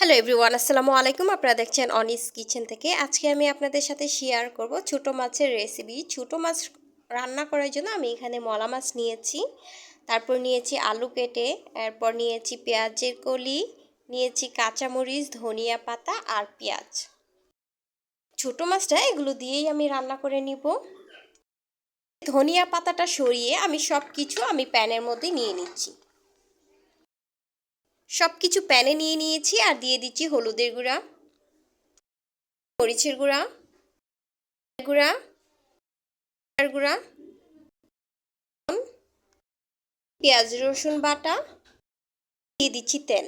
Hello everyone আসসালামু আলাইকুম। আপনারা দেখছেন অনিস কিচেন থেকে। আজকে আমি আপনাদের সাথে শেয়ার করব ছোট মাছের রেসিপি ছোট মাছ রান্না করার জন্য আমি এখানে মলা মাছ নিয়েছি। তারপর নিয়েছি আলু কেটে, এরপর নিয়েছি পেঁয়াজের কলি, নিয়েছি কাঁচামরিচ, ধনিয়া পাতা আর পেঁয়াজ। ছোট মাছটা এগুলো দিয়েই আমি রান্না করে নিব। ধনিয়া পাতাটা সরিয়ে আমি সব কিছু আমি প্যানের মধ্যে নিয়ে নিচ্ছি। সব কিছু প্যানে নিয়ে নিয়েছি আর দিয়ে দিচ্ছি হলুদের গুঁড়া, মরিচের গুঁড়া গুঁড়া গুঁড়া, পেঁয়াজ রসুন বাটা, দিয়ে দিচ্ছি তেল।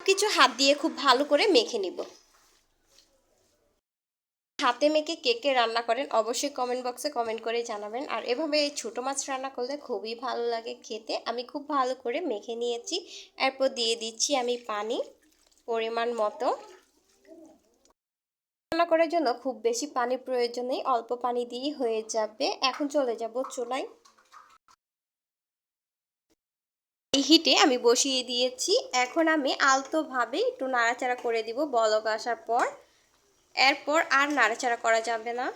কিছু হাত দিয়ে খুব ভালো করে মেখে নিব। হাতে মেখে কে কে রান্না করেন অবশ্যই কমেন্ট বক্সে কমেন্ট করে জানাবেন। আর এভাবে এই ছোটো মাছ রান্না করলে খুবই ভালো লাগে খেতে। আমি খুব ভালো করে মেখে নিয়েছি। এরপর দিয়ে দিচ্ছি আমি পানি পরিমাণ মতো। রান্না করার জন্য খুব বেশি পানি প্রয়োজন নেই, অল্প পানি দিয়েই হয়ে যাবে। এখন চলে যাব চুলায়। এই হিটে আমি বসিয়ে দিয়েছি। এখন আমি আলতোভাবে একটু নাড়াচাড়া করে দিব বলক আসার পর। এরপর আর নাড়াচাড়া করা যাবে না।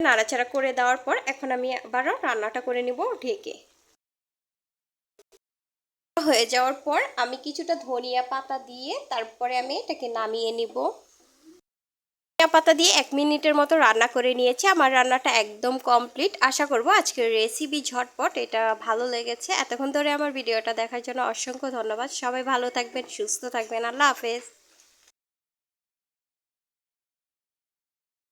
নাড়াচাড়া করে দেওয়ার পর এখন আমি আবারও রান্নাটা করে নিব ঢেকে। হয়ে যাওয়ার পর আমি কিছুটা ধনিয়া পাতা দিয়ে তারপরে আমি এটাকে নামিয়ে নিব। ধনিয়া পাতা দিয়ে এক মিনিটের মতো রান্না করে নিয়েছি। আমার রান্নাটা একদম কমপ্লিট। আশা করব আজকের রেসিপি ঝটপট। এটা ভালো লেগেছে। এতক্ষণ ধরে আমার ভিডিওটা দেখার জন্য অসংখ্য ধন্যবাদ। সবাই ভালো থাকবেন, সুস্থ থাকবেন। আল্লাহ হাফেজ।